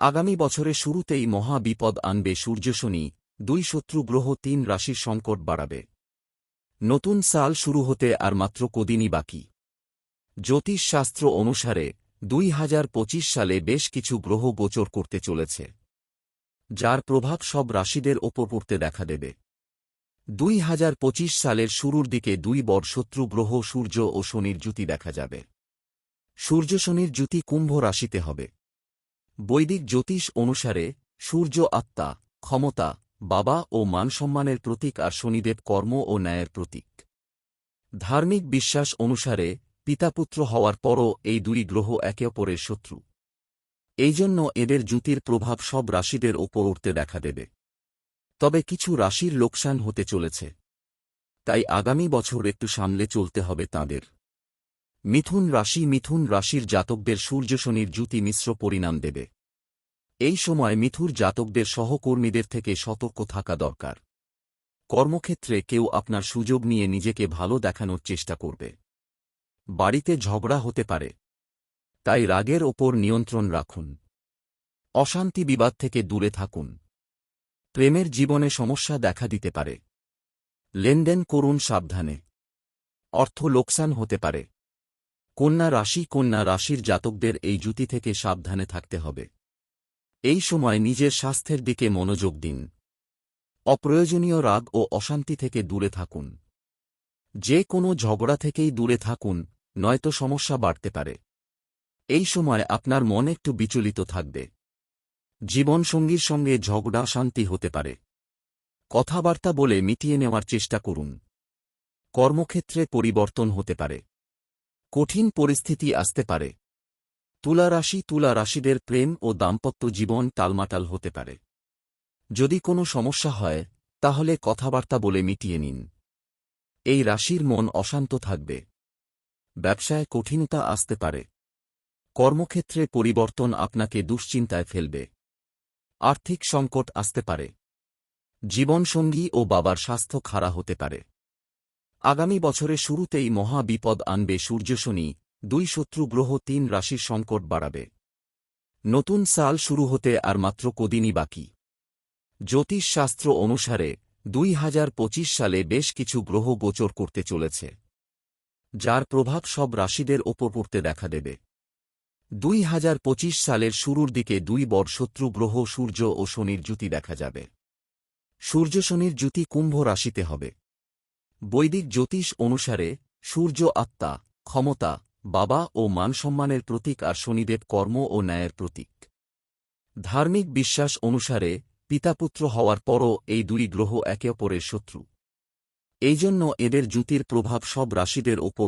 আগামী বছরের শুরুতেই মহা বিপদ আনবে সূর্যশনি দুই শত্রু গ্রহ তিন রাশির সংকট বাড়াবে। নতুন সাল শুরু হতে আর মাত্র কদিনই বাকি। জ্যোতিষ শাস্ত্র অনুসারে দুই হাজার পঁচিশ সালে বেশ কিছু গ্রহ গোচর করতে চলেছে, যার প্রভাব সব রাশিদের ওপর পড়তে দেখা দেবে। দুই হাজার পঁচিশ সালের শুরুর দিকে দুই বড় শত্রু গ্রহ সূর্য ও শনির জুতি দেখা যাবে। সূর্য শনির জুতি কুম্ভ রাশিতে হবে। বৈদিক জ্যোতিষ অনুসারে, সূর্য আত্মা, ক্ষমতা, বাবা ও মানসম্মানের প্রতীক আর শনিদেব কর্ম ও ন্যায়ের প্রতীক। ধার্মিক বিশ্বাস অনুসারে, পিতাপুত্র হওয়ার পরও এই দুই গ্রহ একে অপরের শত্রু। এই জন্য এদের জুতির প্রভাব সব রাশিদের ওপর উঠতে দেখা দেবে। তবে কিছু রাশির লোকসান হতে চলেছে। তাই আগামী বছর একটু সামলে চলতে হবে তাঁদের। মিথুন রাশি মিথুন রাশির জাতকদের সূর্য শনির জুতি মিশ্র পরিণাম দেবে। এই সময় মিথুর জাতকদের সহকর্মীদের থেকে সতর্ক থাকা দরকার। কর্মক্ষেত্রে কেউ আপনার সুযোগ নিয়ে নিজেকে ভালো দেখানোর চেষ্টা করবে। বাড়িতে ঝগড়া হতে পারে। তাই রাগের ওপর নিয়ন্ত্রণ রাখুন। অশান্তি বিবাদ থেকে দূরে থাকুন। প্রেমের জীবনে সমস্যা দেখা দিতে পারে। লেনদেন করুন সাবধানে। অর্থ লোকসান হতে পারে। কন্যা রাশি কন্যা রাশির জাতকদের এই জুতি থেকে সাবধানে থাকতে হবে। এই সময় নিজের স্বাস্থ্যের দিকে মনোযোগ দিন। অপ্রয়োজনীয় রাগ ও অশান্তি থেকে দূরে থাকুন। যে কোনো ঝগড়া থেকেই দূরে থাকুন, নয়তো সমস্যা বাড়তে পারে। এই সময় আপনার মন একটু বিচলিত থাকবে। জীবনসঙ্গীর সঙ্গে ঝগড়া শান্তি হতে পারে। কথাবার্তা বলে মিটিয়ে নেওয়ার চেষ্টা করুন। কর্মক্ষেত্রে পরিবর্তন হতে পারে। কঠিন পরিস্থিতি আসতে পারে। তুলা রাশি তুলা রাশিদের প্রেম ও দাম্পত্য জীবন টালমাটাল হতে পারে। যদি কোনো সমস্যা হয়, তাহলে কথাবার্তা বলে মিটিয়ে নিন। এই রাশির মন অশান্ত থাকবে। ব্যবসায় কঠিনতা আসতে পারে। কর্মক্ষেত্রে পরিবর্তন আপনাকে দুশ্চিন্তায় ফেলবে। আর্থিক সংকট আসতে পারে। জীবনসঙ্গী ও বাবার স্বাস্থ্য খাড়া হতে পারে। আগামী বছরের শুরুতেই মহা বিপদ আনবে সূর্য শনি, দুই শত্রু গ্রহ তিন রাশির সংকট বাড়াবে। নতুন সাল শুরু হতে আর মাত্র কদিনই বাকি। জ্যোতিষ শাস্ত্র অনুসারে দুই হাজার পঁচিশ সালে বেশ কিছু গ্রহ গোচর করতে চলেছে, যার প্রভাব সব রাশিদের ওপর পড়তে দেখা দেবে। দুই হাজার পঁচিশ সালের শুরুর দিকে দুই বড় শত্রু গ্রহ সূর্য ও শনির জ্যুতি দেখা যাবে। সূর্য শনির জুতি কুম্ভ রাশিতে হবে। বৈদিক জ্যোতিষ অনুসারে সূর্য আত্মা, ক্ষমতা, বাবা ও মানসম্মানের প্রতীক আর শনিদেব কর্ম ও ন্যায়ের প্রতীক। ধার্মিক বিশ্বাস অনুসারে পিতাপুত্র হওয়ার পরও এই দুই গ্রহ একে অপরের শত্রু। এই জন্য এদের জ্যোতির প্রভাব সব রাশিদের ওপর